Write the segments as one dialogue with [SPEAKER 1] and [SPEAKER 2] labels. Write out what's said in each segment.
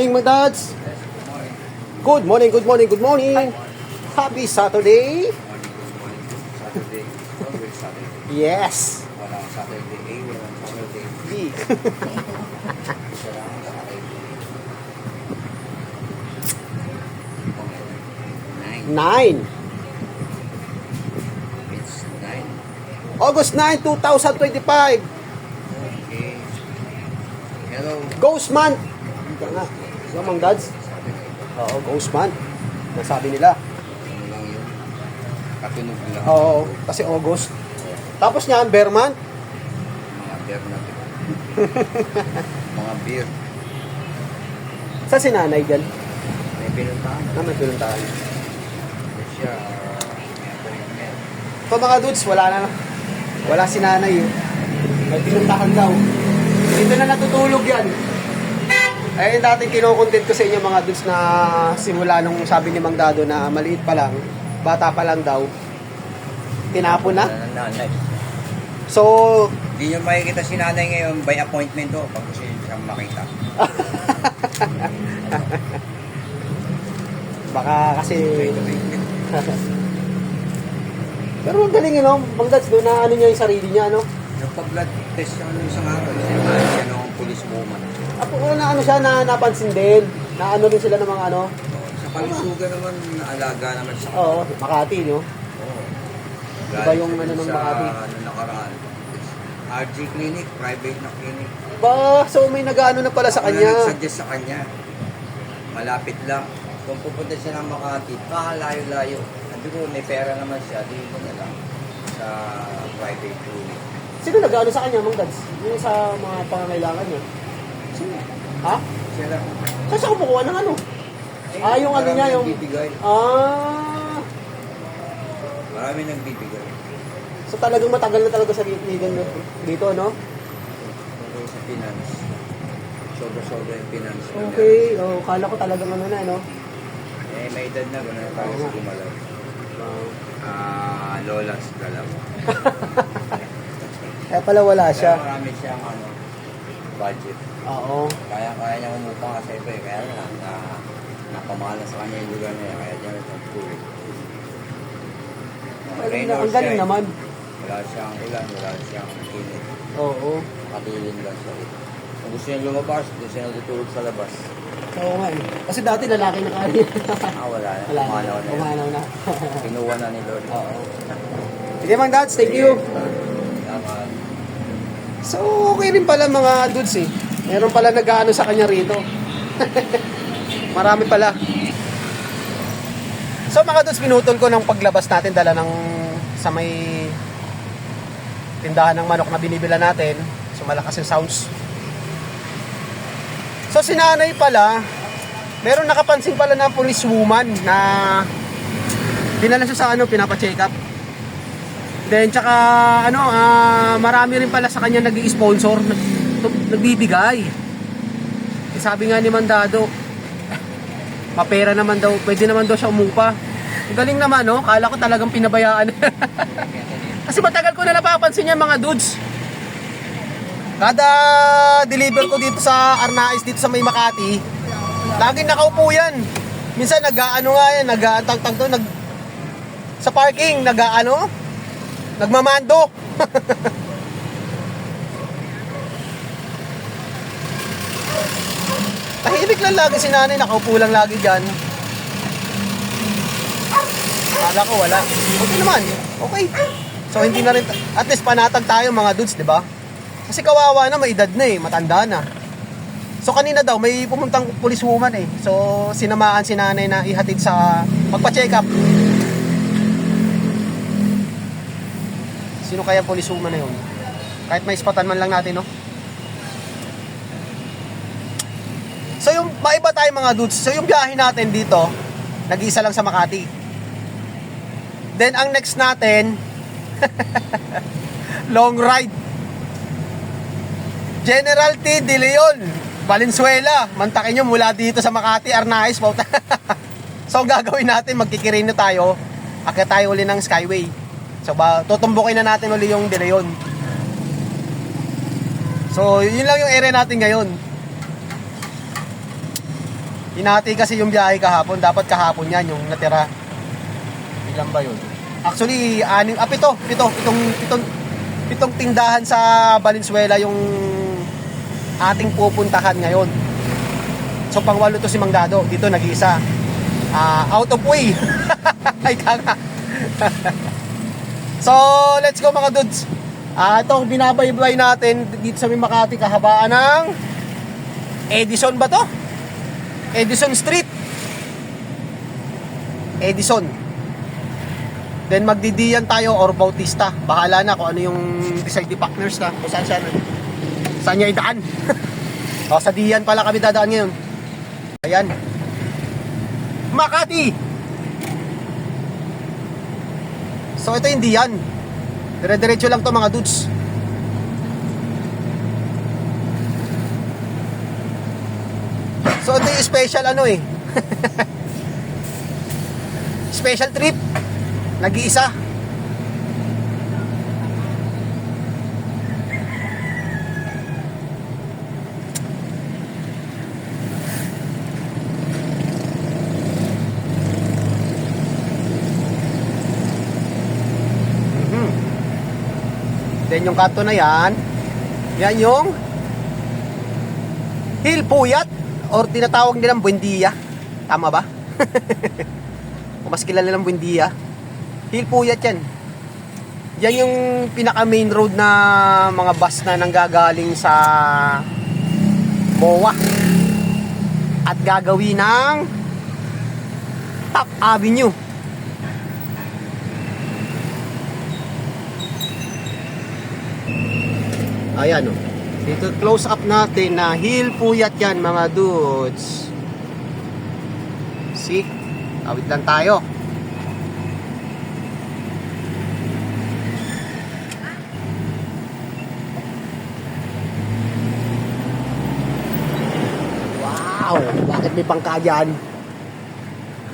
[SPEAKER 1] Morning, my dads. Good morning, good morning, good morning. Happy Saturday. Yes.
[SPEAKER 2] Walang Saturday A, Saturday B. Nine. It's nine.
[SPEAKER 1] August 9, 2025.
[SPEAKER 2] Okay. Hello.
[SPEAKER 1] Ghost month. Ika nga. So, mga dads? Oo, ghost month. Nasabi nila.
[SPEAKER 2] Katunog lang.
[SPEAKER 1] Oo, kasi August. Tapos niyan, bear month.
[SPEAKER 2] Mga beer natin. Mga beer.
[SPEAKER 1] Sa si nanay dyan.
[SPEAKER 2] May pinuntahan.
[SPEAKER 1] Na may pinuntahan.
[SPEAKER 2] Siya?
[SPEAKER 1] So mga dudes, wala na. Wala si nanay eh. May pinuntahan daw. Dito na natutulog yan. Ayun dati kinukontent ko sa inyo mga dudes na simula nung sabi ni Mang Dado na maliit pa lang, bata pa lang daw, tinapon na.
[SPEAKER 2] Ano nanay.
[SPEAKER 1] So,
[SPEAKER 2] Hindi nyo makikita si nanay ngayon by appointment to pag gusto nyo siyang makita.
[SPEAKER 1] baka kasi... Pero ang galing yun, no? Mang Dads, doon na ano niya yung sarili niya, no?
[SPEAKER 2] Nagpa-blood test siya nung isang araw. Sinabi siya ng police woman.
[SPEAKER 1] Apo, na ano siya, na napansin din. Na ano din sila ng mga ano.
[SPEAKER 2] Sa kalusugan naman, alaga naman siya.
[SPEAKER 1] Oo, Makati, no?
[SPEAKER 2] Oo.
[SPEAKER 1] Iba yung ano ng
[SPEAKER 2] sa
[SPEAKER 1] Makati.
[SPEAKER 2] Ano nakaraan. RG Clinic, private na clinic.
[SPEAKER 1] Ba, so may nag-ano na pala sa
[SPEAKER 2] Ako na
[SPEAKER 1] kanya.
[SPEAKER 2] nagsuggest sa kanya. Malapit lang. Kung pupunta siya ng Makati, pakalayo-layo. Sabi ko, may pera naman siya. Di ko na lang sa private clinic.
[SPEAKER 1] Sino nag-ano sa kanya, Mang Dads? Yung sa mga pangangailangan niya. Ha?
[SPEAKER 2] Lang.
[SPEAKER 1] Saan siya kumukuha ng ano? Ah, yung ano niya, yung-
[SPEAKER 2] Nagbibigay.
[SPEAKER 1] Ah,
[SPEAKER 2] Marami nagbibigay.
[SPEAKER 1] so talagang matagal na talaga sa ligan dito, no?
[SPEAKER 2] Tungkol sa finance. Sobra-sobra yung finance. na
[SPEAKER 1] Okay, oh, kala ko talagang ano na, no?
[SPEAKER 2] Eh, may edad na. Gano'n na tayo sa
[SPEAKER 1] nga.
[SPEAKER 2] gumalaw. Ah, lolas galaw.
[SPEAKER 1] Kaya pala wala siya.
[SPEAKER 2] marami siyang ano, budget.
[SPEAKER 1] Oo.
[SPEAKER 2] Kaya-kaya niya umupang kasi ito eh. Kaya lang, na, napamahal na sa kanya yung lugar na yan. Kaya diyan ito tuloy.
[SPEAKER 1] Ang galing, galing naman.
[SPEAKER 2] Wala siyang ulan, wala siyang init.
[SPEAKER 1] Oo.
[SPEAKER 2] Nakadilin lang siya. Kung gusto niya lumabas, gusto niya natutulog sa labas.
[SPEAKER 1] Oo nga eh. Kasi dati lalaki na kaya.
[SPEAKER 2] Ah, wala na.
[SPEAKER 1] Wala na.
[SPEAKER 2] Umanaw na.
[SPEAKER 1] Umanaw na.
[SPEAKER 2] Kinuha na ni Lord.
[SPEAKER 1] Oo. Sige, Mang Dads, thank you.
[SPEAKER 2] Salamat.
[SPEAKER 1] So, okay rin pala mga dudes eh. Meron pala nag-ano sa kanya rito. Marami pala. So mga dudes, pinutol ko ng paglabas natin dala ng sa may tindahan ng manok na binibila natin. So malakas yung sounds. So si nanay pala, meron nakapansin pala na police woman na dinala siya sa ano, pinapa-check up. Then tsaka ano, ah, marami rin pala sa kanya nag-i-sponsor, nag, nagbibigay. Eh, sabi nga ni Mandado, mapera naman daw, pwede naman daw siya umupa. Ang galing naman, no? Kala ko talagang pinabayaan. Kasi matagal ko na napapansin yan mga dudes. Kada deliver ko dito sa Arnais, dito sa May Makati, laging nakaupo yan. Minsan nag-ano nga yan, nag-tag-tag to, nag, sa parking, nag-ano, nagmamando. Tahimik lang lagi si nanay, nakaupo lang lagi dyan. Kala ko wala. Okay naman, okay. So hindi na rin, at least panatag tayo mga dudes, di ba? Kasi kawawa na, may edad na eh, matanda na. So kanina daw, may pumuntang police woman eh. So sinamaan si nanay na ihatid sa magpa-check up. Sino kaya police woman na yun? Kahit may ispatan man lang natin, no? So yung maiba tayo mga dudes. So yung biyahe natin dito, nag-iisa lang sa Makati. Then ang next natin, long ride. General T. De Leon, Valenzuela. Mantakin nyo mula dito sa Makati. Pauta. so gagawin natin, magkikirino tayo. Akit tayo uli ng Skyway. So ba, tutumbukin na natin uli yung De Leon. So yun lang yung area natin ngayon. Hinati kasi yung biyahe kahapon. Dapat kahapon yan yung natira. Ilan ba yun? Actually, anim, ah, pito, pito, pitong, pitong, pitong tindahan sa Valenzuela yung ating pupuntahan ngayon. So, pangwalo to si Mang Dado. Dito, nag-iisa. Ah, out of way. Ay, kaka. so, let's go mga dudes. Ah, ito, binabaybay natin dito sa may Makati, kahabaan ng Edison ba to? Edison Street. Edison. Then magdidiyan tayo or Bautista. Bahala na kung ano yung decide partners na. Kung saan siya. Saan niya idaan. o, sa diyan pala kami dadaan ngayon. Ayan. Makati! So ito yung diyan. Dire-diretso lang to mga dudes. So ito yung special ano eh. special trip. Nag-iisa. Mhm. Then yung kanto na yan, yan yung Hill Puyat or tinatawag nilang Buendia. Tama ba? o mas kilala ng Buendia. Hill Puyat yan. Yan yung pinaka main road na mga bus na nanggagaling sa MOA. At gagawin ng Top Avenue. Ayan o. Dito close up natin na hill puyat yan mga dudes. See? Awit lang tayo. Wow! Bakit may pangka dyan?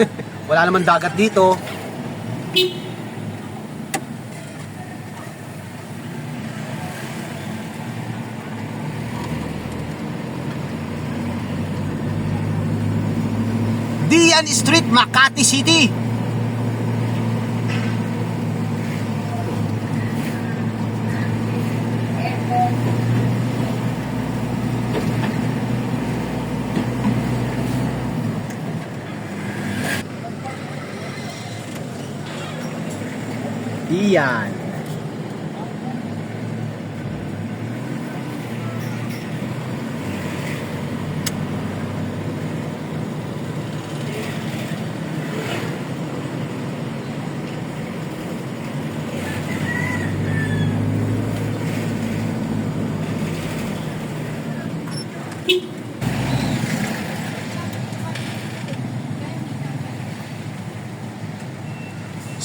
[SPEAKER 1] Wala naman dagat dito. Dian Street, Makati City. Dian.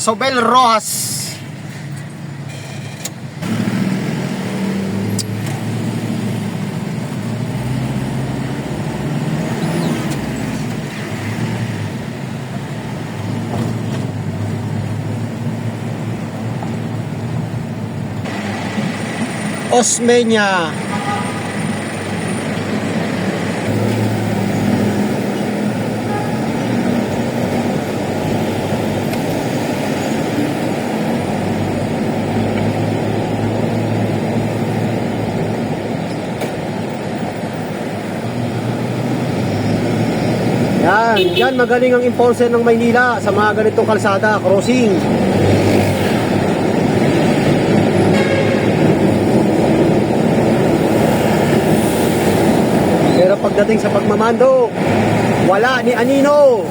[SPEAKER 1] Sobel Rojas. Osmeña. Yan, yan magaling ang enforcer ng Maynila sa mga ganitong kalsada, crossing. Pero pagdating sa pagmamando, wala ni Anino.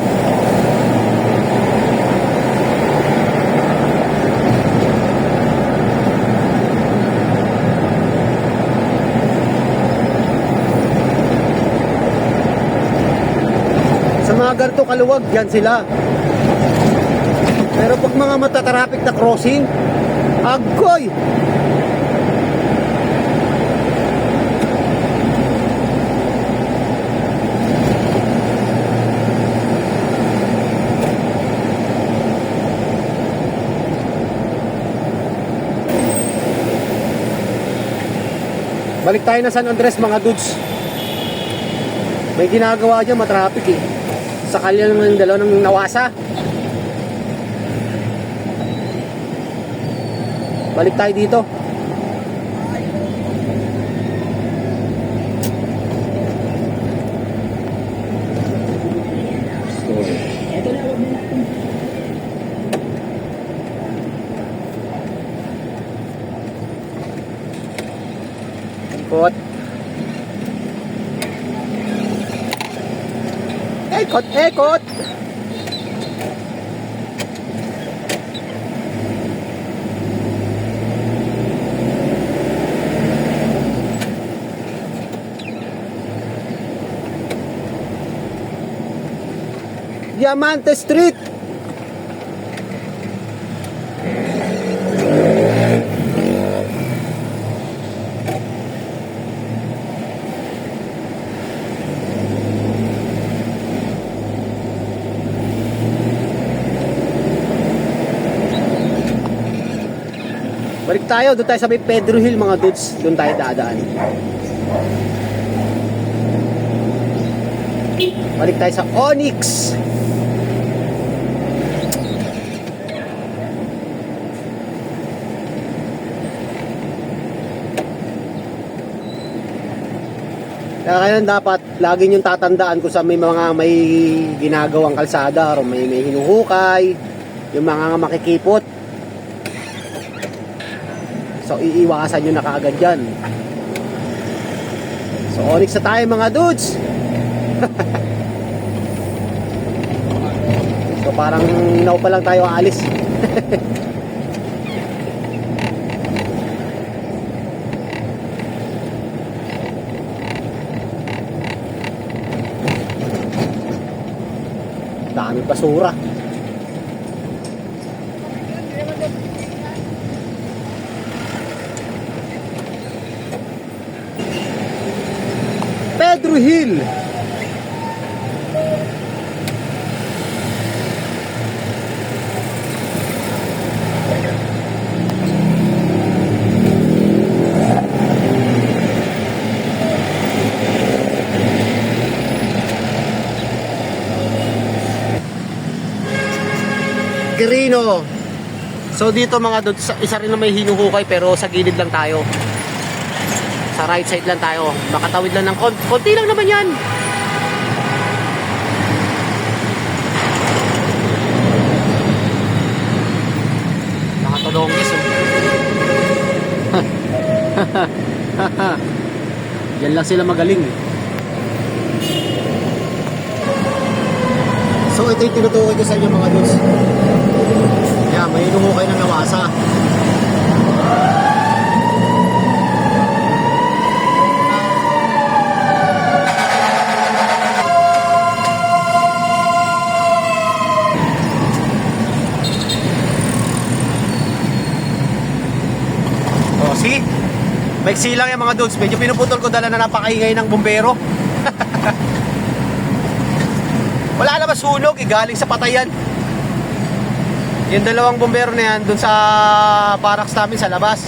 [SPEAKER 1] Mga ganito kaluwag, yan sila. Pero pag mga matatraffic na crossing, agoy! Balik tayo na San Andres mga dudes. May ginagawa dyan, matraffic eh. Sa kalya ng dalawa ng nawasa. Balik tayo dito. Ikot. Ekot. Diamante Street. Tayo, doon tayo sa may Pedro Hill mga dudes, doon tayo dadaan. Balik tayo sa Onyx. Kaya kaya dapat lagi niyong tatandaan kung sa may mga may ginagawang kalsada o may, may hinuhukay, yung mga makikipot. So iiwasan nyo na kaagad dyan. So Onyx na tayo mga dudes. so parang now pa lang tayo aalis. Daming basura. Pedro Hill. Quirino. So dito mga dod, sa- isa rin na may hinuhukay pero sa gilid lang tayo. Sa right side lang tayo. Makatawid lang ng kon konti lang naman yan. Nakatulongis oh. Yan lang sila magaling. eh. So ito yung tinutukoy ko sa inyo mga dudes. Yan, may hinuhukay ng nawasa. Maiksi lang yung mga dudes. Medyo pinuputol ko dala na napakaingay ng bumbero. Wala naman sunog, eh, galing sa patayan. Yung dalawang bumbero na yan, dun sa barracks namin sa labas.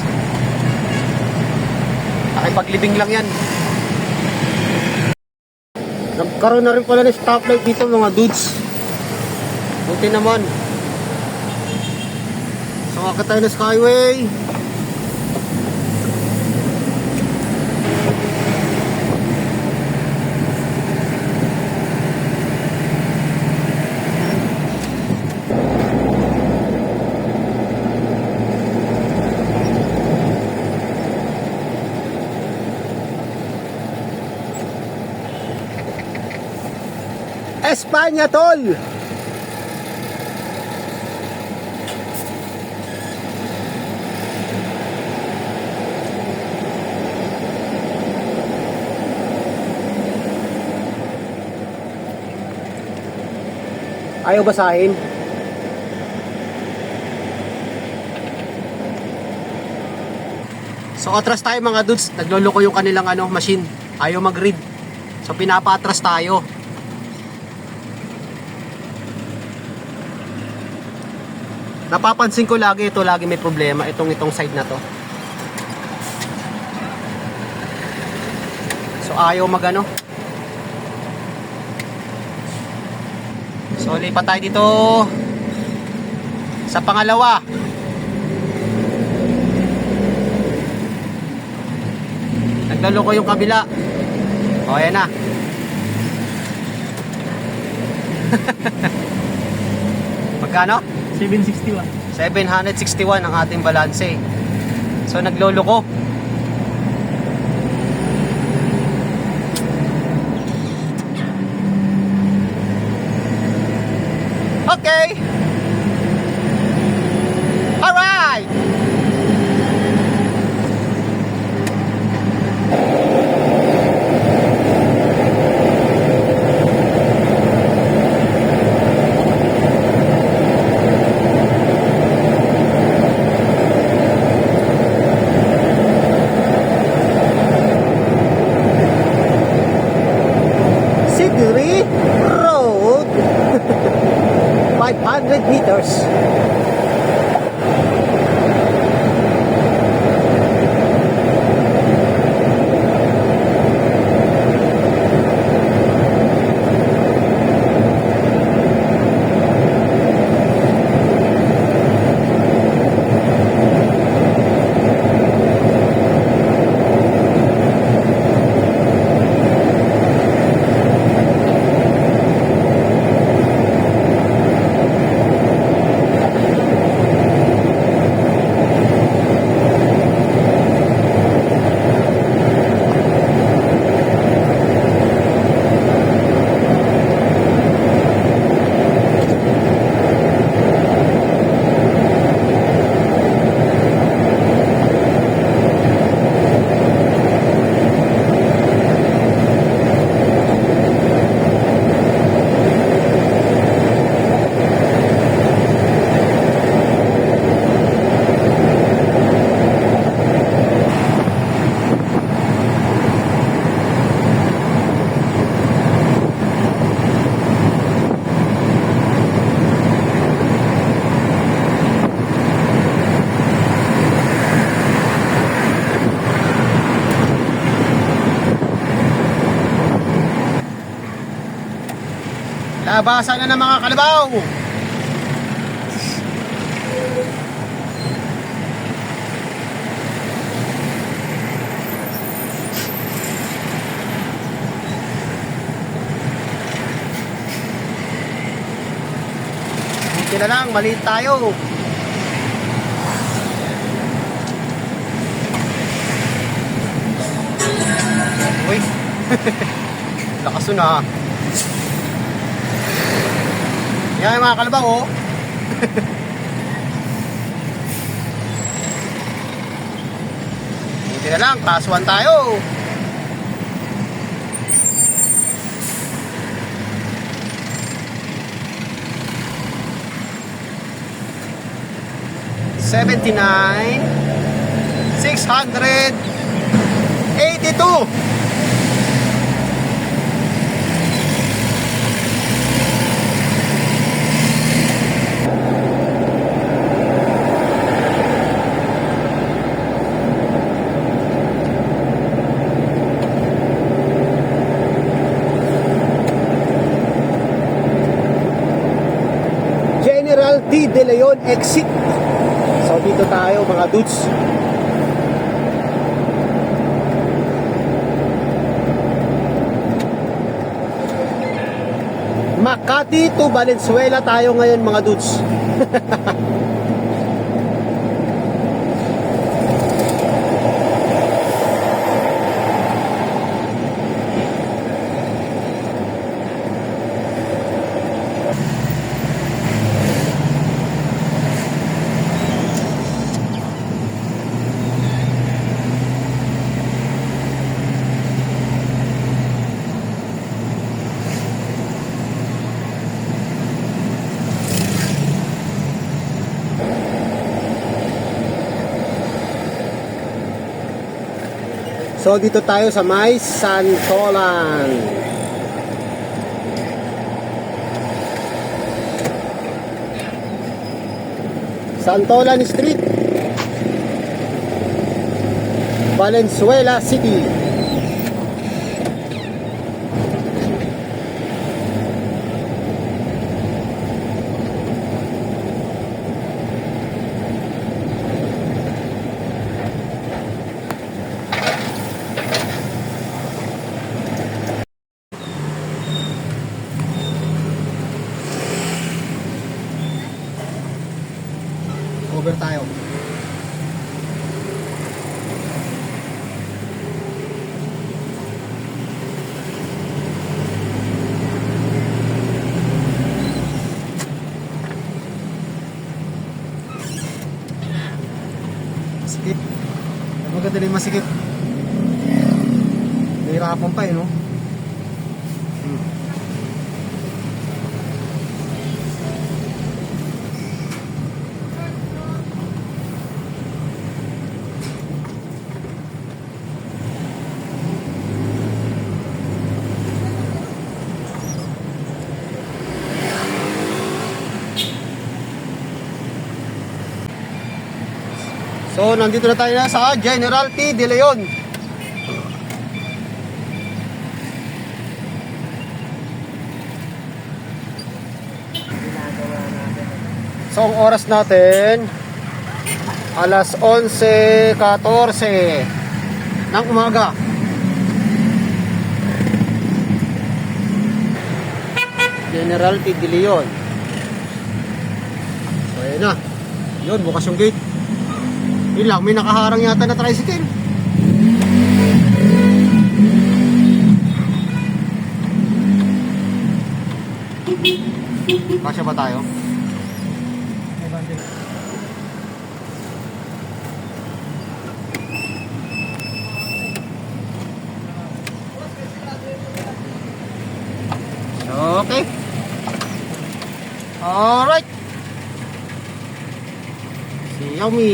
[SPEAKER 1] Nakipaglibing lang yan. Nagkaroon na rin pala ng stoplight dito mga dudes. Buti naman. So, akit tayo na skyway. Espanya, tol! Ayaw basahin? So atras tayo mga dudes, nagloloko yung kanilang ano, machine. Ayaw mag-read. So pinapatras tayo. Napapansin ko lagi ito, lagi may problema itong itong side na to. So ayaw magano. So lipat tayo dito sa pangalawa. Nagloloko yung kabila. O, ayan na. Magkano?
[SPEAKER 3] 761.
[SPEAKER 1] 761 ang ating balanse. So nagloloko. Labasan na ng mga kalabaw. Buti na lang, maliit tayo. Uy, lakas ah. Yan mga kalabang oh. Buti na lang, class 1 tayo. Seventy-nine, six hundred, eighty-two. General D. De Leon exit. So dito tayo mga dudes. Makati to Valenzuela tayo ngayon mga dudes. So dito tayo sa May Santolan. Santolan Street. Valenzuela City. cover tayo. Masikip. Ang maganda din masikip. Nahirapan pa eh, no? So, nandito na tayo na sa General T. De Leon. So, ang oras natin, alas 11.14 ng umaga. General T. De Leon. So, ayun na. Yun, bukas yung gate. Yun lang, may nakaharang yata na tricycle. Kasya ba tayo? Okay. Alright. Xiaomi.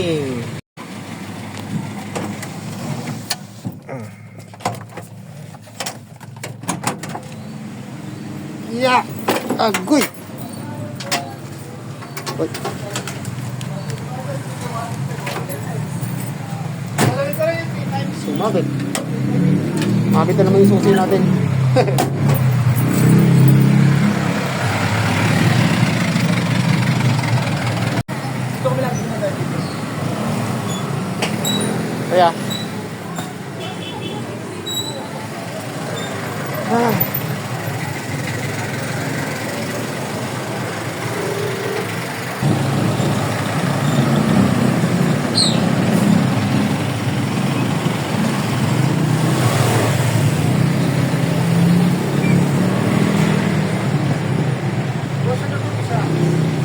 [SPEAKER 1] Ya, agoy. Uy. Sumabit. Susi natin. Kaya. Ah.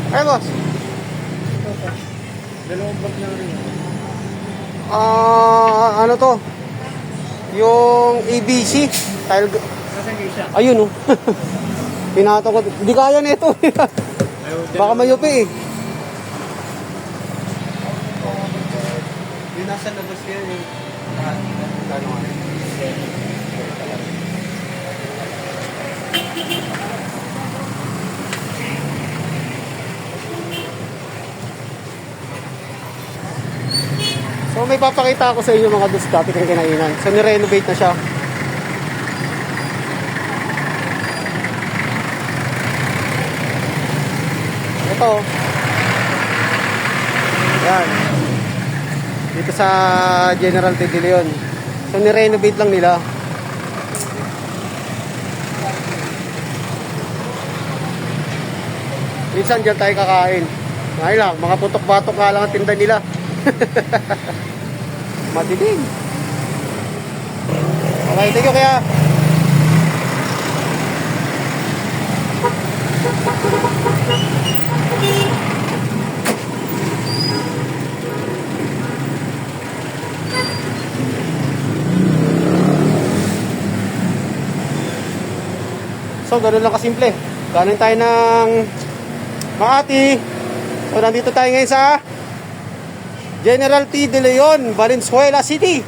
[SPEAKER 1] Ay, boss.
[SPEAKER 3] Dalawang bag na rin.
[SPEAKER 1] Ah, ano to? Yung ABC. Tile, ayun oh. Pinato ko. Di kaya nito.
[SPEAKER 3] Ayaw,
[SPEAKER 1] Baka mayupi eh.
[SPEAKER 3] Yung nasa labas yan yung
[SPEAKER 1] Ano nga? So may papakita ako sa inyo mga dos dati kong kinainan. So ni-renovate na siya. Ito. Yan. Dito sa General T. De Leon. So ni-renovate lang nila. Minsan dyan tayo kakain. Ay lang, mga putok-batok nga lang ang tinda nila. Madilim. Okay, thank you kaya. So, ganun lang kasimple. Galing tayo ng Makati. So, nandito tayo ngayon sa General T. De Leon, Valenzuela City.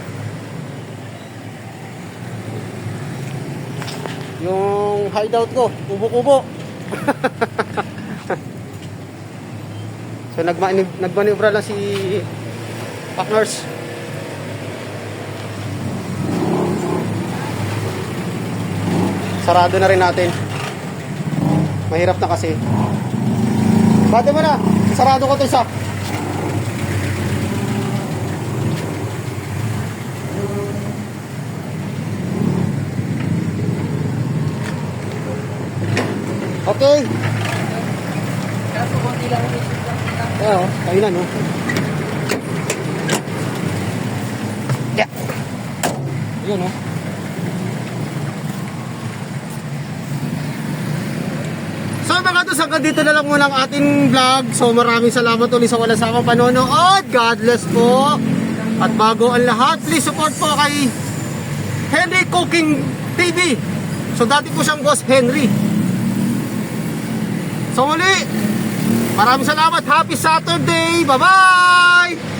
[SPEAKER 1] Yung hideout ko, kubo-kubo. so, nagmani nagmaniobra lang si partners. Sarado na rin natin. Mahirap na kasi. Bate mo na. Sarado ko to isa. Okay.
[SPEAKER 3] Kaso konti lang.
[SPEAKER 1] Oo, kayo na, no? Yeah. Yun, no? To, hanggang dito na lang muna ang ating vlog. So maraming salamat ulit sa walang samang panonood. God bless po. At bago ang lahat, please support po kay Henry Cooking TV. So dati po siyang boss Henry. So muli, maraming salamat. Happy Saturday. Bye-bye!